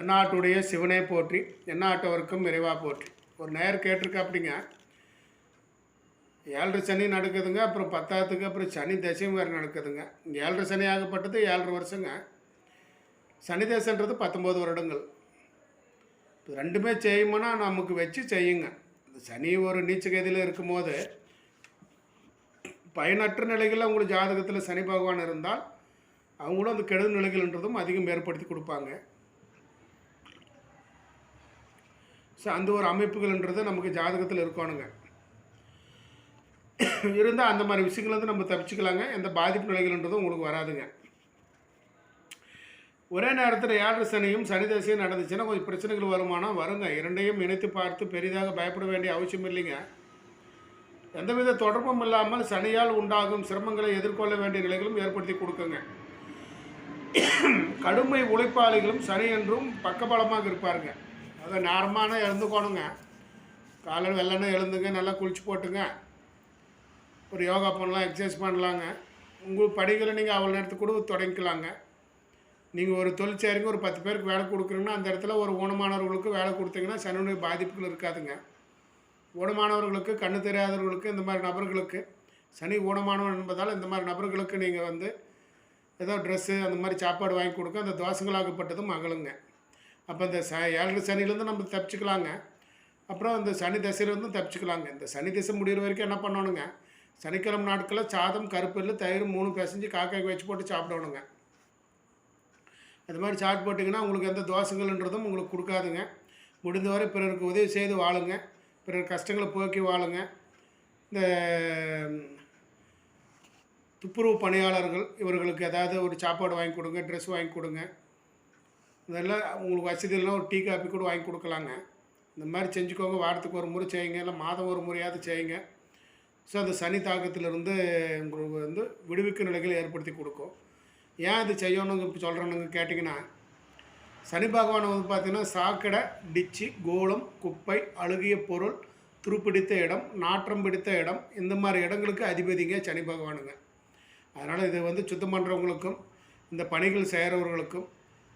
எந்நாட்டுடைய சிவனே போற்றி எந்நாட்டவருக்கும் இறைவா போற்றி. ஒரு நேர் கேட்டிருக்கா அப்படிங்க ஏழரை சனி நடக்குதுங்க அப்புறம் பத்தாத்துக்கு அப்புறம் சனி தசையும் வேறு நடக்குதுங்க. ஏழரை சனி ஆகப்பட்டது ஏழரை வருஷங்க. சனி தசைன்றது பத்தொம்போது வருடங்கள். இப்போ ரெண்டுமே செய்யுமுன்னா நமக்கு வச்சு செய்யுங்க. இந்த சனி ஒரு நீச்சகதியில் இருக்கும்போது பயனற்ற நிலைகளில் உங்களுக்கு ஜாதகத்தில் சனி பகவான் இருந்தால் அவங்களும் அந்த கெடுதல் நிலைகள்ன்றதும் அதிகம் ஏற்படுத்தி கொடுப்பாங்க. ஸோ அந்த ஒரு அமைப்புகள்ன்றது நமக்கு ஜாதகத்தில் இருக்கணுங்க. இருந்தால் அந்த மாதிரி விஷயங்கள் வந்து நம்ம தப்பிச்சுக்கலாங்க. எந்த பாதிப்பு நிலைகள்ன்றதும் உங்களுக்கு வராதுங்க. ஒரே நேரத்தில் ஏழரை சனியும் சனி தசையும் நடந்துச்சுன்னா கொஞ்சம் பிரச்சனைகள் வருமானம் வருங்க. இரண்டையும் இணைத்து பார்த்து பெரிதாக பயப்பட வேண்டிய அவசியம் இல்லைங்க. எந்தவித தொடர்பும் இல்லாமல் சனியால் உண்டாகும் சிரமங்களை எதிர்கொள்ள வேண்டிய நிலைகளும் ஏற்படுத்தி கொடுக்குங்க. கடுமை உழைப்பாளிகளும் சனி என்றும் பக்கபலமாக இருப்பாருங்க. அதை நார்மலாக எழுந்துக்கோணுங்க. காலையில் வெள்ளனே எழுந்துங்க நல்லா குளிச்சு போட்டுங்க. ஒரு யோகா பண்ணலாம் எக்ஸசைஸ் பண்ணலாங்க. உங்கள் படிகளை நீங்கள் அவ்வளோ நேரத்துக்கு கூட தொடங்கிக்கலாங்க. நீங்கள் ஒரு தொழிற்சாரிங்க ஒரு பத்து பேருக்கு வேலை கொடுக்குறீங்கன்னா அந்த இடத்துல ஒரு ஊனமானவர்களுக்கு வேலை கொடுத்தீங்கன்னா சனியுடைய பாதிப்புகள் இருக்காதுங்க. ஊனமானவர்களுக்கு கண்ணு தெரியாதவர்களுக்கு இந்த மாதிரி நபர்களுக்கு சனி ஊனமானவன் என்பதால் இந்த மாதிரி நபர்களுக்கு நீங்கள் வந்து ஏதோ ட்ரெஸ்ஸு அந்த மாதிரி சாப்பாடு வாங்கி கொடுக்க அந்த தோசங்களாகப்பட்டதும் அகலுங்க அப்போ இந்த ச ஏழரை சனிலேருந்து நம்ம தப்பிச்சுக்கலாங்க. அப்புறம் இந்த சனி தசையிலேருந்து தப்பிச்சுக்கலாங்க. இந்த சனி திசை முடிகிற வரைக்கும் என்ன பண்ணணுங்க? சனிக்கிழமை நாட்களில் சாதம் கருப்பெல்லு தயிர் மூணு பிசைஞ்சு காக்காய்க்கு வச்சு போட்டு சாப்பிடணுங்க. அது மாதிரி சாப்பிட்டு போட்டிங்கன்னா உங்களுக்கு எந்த தோசைகள்ன்றதும் உங்களுக்கு கொடுக்காதுங்க. முடிந்தவரை பிறருக்கு உதவி செய்து வாழுங்க. பிறர் கஷ்டங்களை போக்கி வாழுங்க. இந்த துப்புரவு பணியாளர்கள் இவர்களுக்கு ஏதாவது ஒரு சாப்பாடு வாங்கி கொடுங்க ட்ரெஸ் வாங்கி கொடுங்க. இதெல்லாம் உங்களுக்கு வசதி இல்லைனா ஒரு டீ காப்பி கூட வாங்கி கொடுக்கலாங்க. இந்த மாதிரி செஞ்சுக்கோங்க. வாரத்துக்கு ஒரு முறை செய்யுங்க. இல்லை மாதம் ஒரு முறையாவது செய்யுங்க. ஸோ அந்த சனி தாக்கத்திலிருந்து உங்களுக்கு வந்து விடுவிக்கும் நிலைகளை ஏற்படுத்தி கொடுக்கும். ஏன் அது செய்யணுங்க இப்போ சொல்கிறேனுங்க கேட்டிங்கன்னா சனி பகவானை வந்து பார்த்திங்கன்னா சாக்கடை டிச்சு கோலம் குப்பை அழுகிய பொருள் துருப்பிடித்த இடம் நாற்றம் பிடித்த இடம் இந்த மாதிரி இடங்களுக்கு அதிபதிங்க சனி பகவானுங்க. அதனால் இது வந்து சுத்தம் பண்ணுறவங்களுக்கும் இந்த பணிகள் செய்கிறவர்களுக்கும்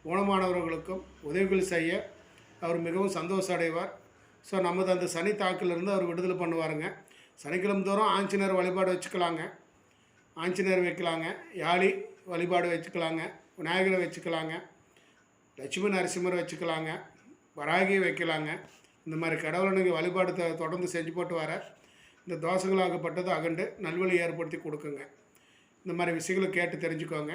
ஊனமானவர்களுக்கும் உதவிகள் செய்ய அவர் மிகவும் சந்தோஷம் அடைவார் ஸோ நமது அந்த சனி தாக்கிலிருந்து அவர் விடுதலை பண்ணுவாருங்க. சனிக்கிழமை தோறும் ஆஞ்சநேயர் வழிபாடு வச்சுக்கலாங்க. ஆஞ்சநேயர் வைக்கலாங்க. யாழி வழிபாடு வச்சுக்கலாங்க. விநாயகரை வச்சுக்கலாங்க. லட்சுமி நரசிம்மர் வச்சுக்கலாங்க. வராகியை வைக்கலாங்க. இந்த மாதிரி கடவுளை நீங்கள் வழிபாடு தொடர்ந்து செஞ்சு போட்டு வர இந்த தோசைகளாகப்பட்டது அகண்டு நல்வழி ஏற்படுத்தி கொடுக்குங்க. இந்த மாதிரி விஷயங்களை கேட்டு தெரிஞ்சுக்கோங்க.